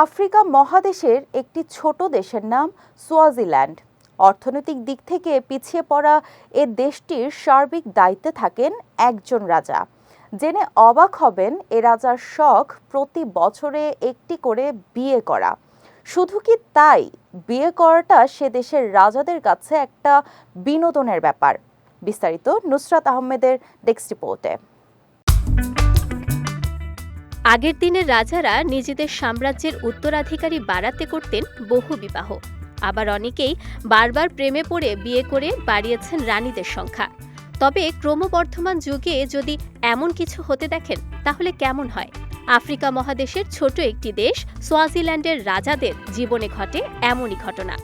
Africa মহাদেশের একটি ছোট দেশের নাম সোয়াজিল্যান্ড। অর্থনৈতিক দিক থেকে পিছিয়ে পড়া এ দেশটির সার্বিক দায়িত্বে থাকেন একজন রাজা। জেনে অবাক হবেন, এ রাজার শখ প্রতি বছরে একটি করে বিয়ে করা। শুধু কি তাই? বিয়ে করাটা সে দেশের রাজাদের কাছে একটা বিনোদনের ব্যাপার। বিস্তারিত নুসরাত আহমেদের ডেস্ক রিপোর্টে। আগের দিনের রাজারা নিজেদের সাম্রাজ্যের উত্তরাধিকারী বাড়াতে করতেন বহু বিবাহ। আবার অনেকেই বারবার প্রেমে পড়ে বিয়ে করে বাড়িয়েছেন রানীদের সংখ্যা। তবে ক্রমবর্ধমান যুগে যদি এমন কিছু হতে দেখেন, তাহলে কেমন হয়? আফ্রিকা মহাদেশের ছোট একটি দেশ, সোয়াজিল্যান্ডের রাজাদের জীবনে ঘটে এমনই ঘটনা।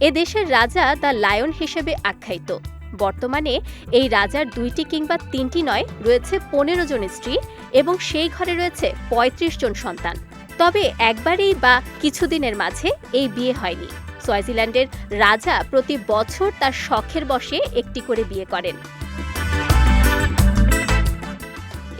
এ দেশের রাজা দ্য লায়ন হিসেবে আখ্যায়িত। বর্তমানে এই রাজার দুইটি কিংবা তিনটি নয়, রয়েছে পনেরো জন স্ত্রী এবং সেই ঘরে রয়েছে ৩৫ জন সন্তান। তবে একবারেই বা কিছুদিনের মাঝে এই বিয়ে হয়নি। সুইজারল্যান্ডের রাজা প্রতি বছর তার শখের বসে একটি করে বিয়ে করেন।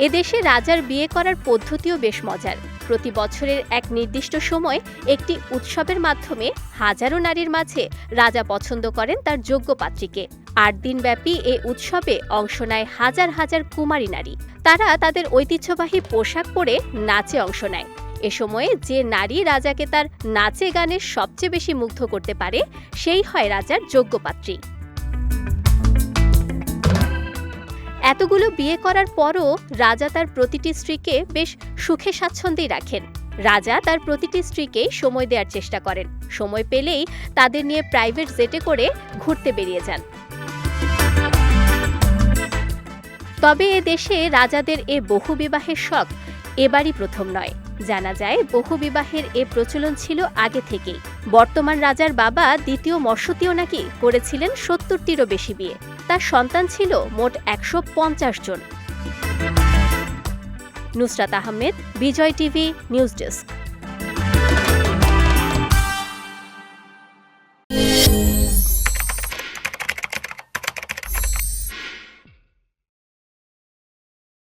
এদেশে রাজার বিয়ে করার পদ্ধতিও বেশ মজার। প্রতি বছরের এক নির্দিষ্ট সময় একটি উৎসবের মাধ্যমে হাজারো নারীর মাঝে রাজা পছন্দ করেন তার যোগ্য পাত্রীকে। আট দিনব্যাপী এ উৎসবে অংশ নেয় হাজার হাজার কুমারী নারী। তারা তাদের ঐতিহ্যবাহী পোশাক পরে নাচে অংশ নেয়। এ সময়ে যে নারী রাজাকে তার নাচে গানে সবচেয়ে বেশি মুগ্ধ করতে পারে, সেই হয় রাজার যোগ্য পাত্রী। এতগুলো বিয়ে করার পরও রাজা তার প্রতিটি স্ত্রীকে বেশ সুখে স্বাচ্ছন্দ্যেই রাখেন। রাজা তার প্রতিটি স্ত্রীকে সময় দেওয়ার চেষ্টা করেন। সময় পেলেই তাদের নিয়ে প্রাইভেট জেটে করে ঘুরতে বেরিয়ে যান। তবে এ দেশে রাজাদের এ বহু বিবাহের শখ এবারই প্রথম নয়। জানা যায় বহু বিবাহের এ প্রচলন ছিল আগে থেকেই। বর্তমান রাজার বাবা দ্বিতীয় মর্ষতীয় নাকি করেছিলেন সত্তরটিরও বেশি বিয়ে। তার সন্তান ছিল মোট একশো পঞ্চাশ জন। Nusrat Ahmed Bijoy TV news desk.